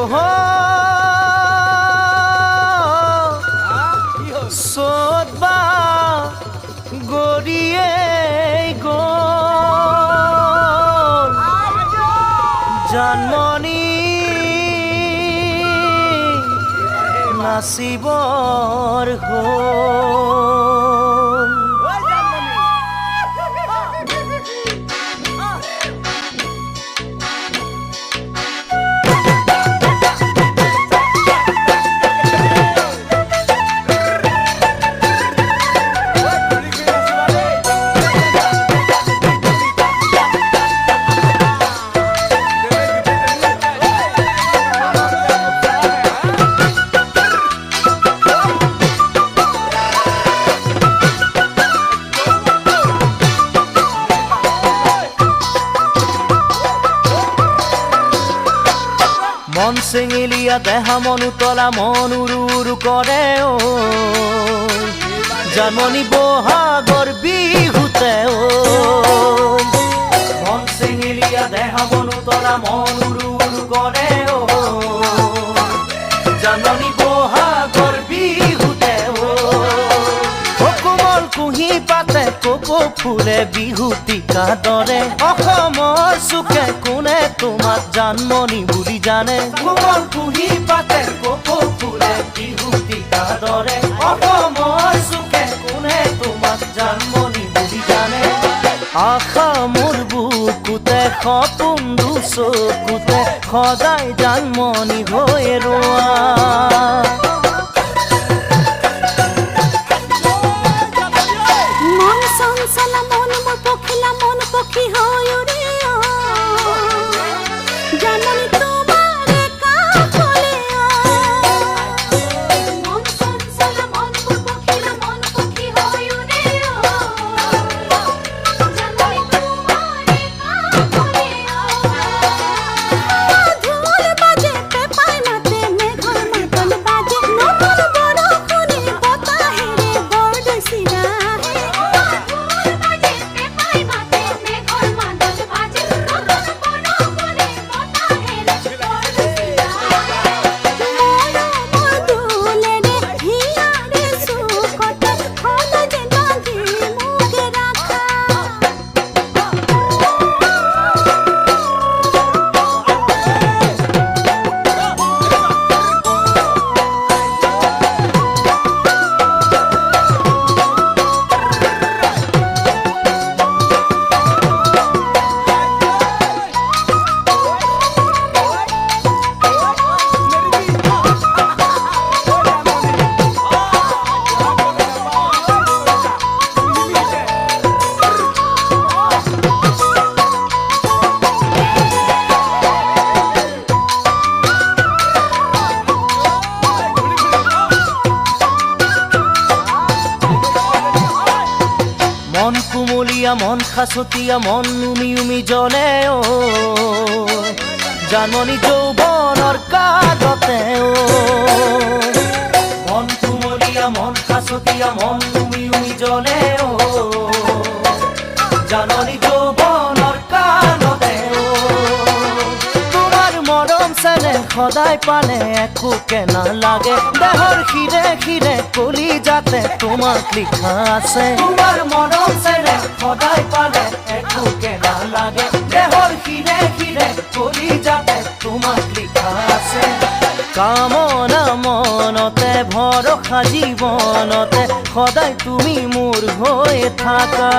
Oh! মন চেঙেলীয়া দেহা মন উতলা, মন উৰু উৰু কৰে ঐ জানমণি বহাগৰ বিহুতে অ মন চেঙেলীয়া দেহা মন উতলা, মন উৰু ফুলে বিহুতিকা দৰে অসমৰ চুকে কোনে তোমাক জানমণি বুলি জানে। কোমল কুঁহি পাতে কপৌ ফুলে বিহুতিকা দৰে অসমৰ চুকে কোনে তোমাক জানমণি বুলি জানে। আশা মোৰ বুকুতে সপোন চকুতে সদায় জানমণি হৈ ৰোৱা। কুমলীয়া মন খাচতীয়া মন, উমি উমি জ্বলে অ জানমণি যৌৱনৰ কাগতে অ মন কুমলীয়া মন উমি উমি জ্বলে অ জাননী যৌৱনৰ কাগতে অ তোমাৰ মৰম চেনে সদায় পালে একো কেনা লাগে। দেহৰ শিৰে শিৰে যাতে তোমাক লিখা আছে। তোমাৰ মৰম চেনে সদায় পালে একো কেনা লাগে। দেহৰ শিৰে শিৰে কৰি যাতে তোমাক লিখা আছে। কামনা মনতে ভৰসা জীৱনতে সদায় তুমি মোৰ হৈ থাকা।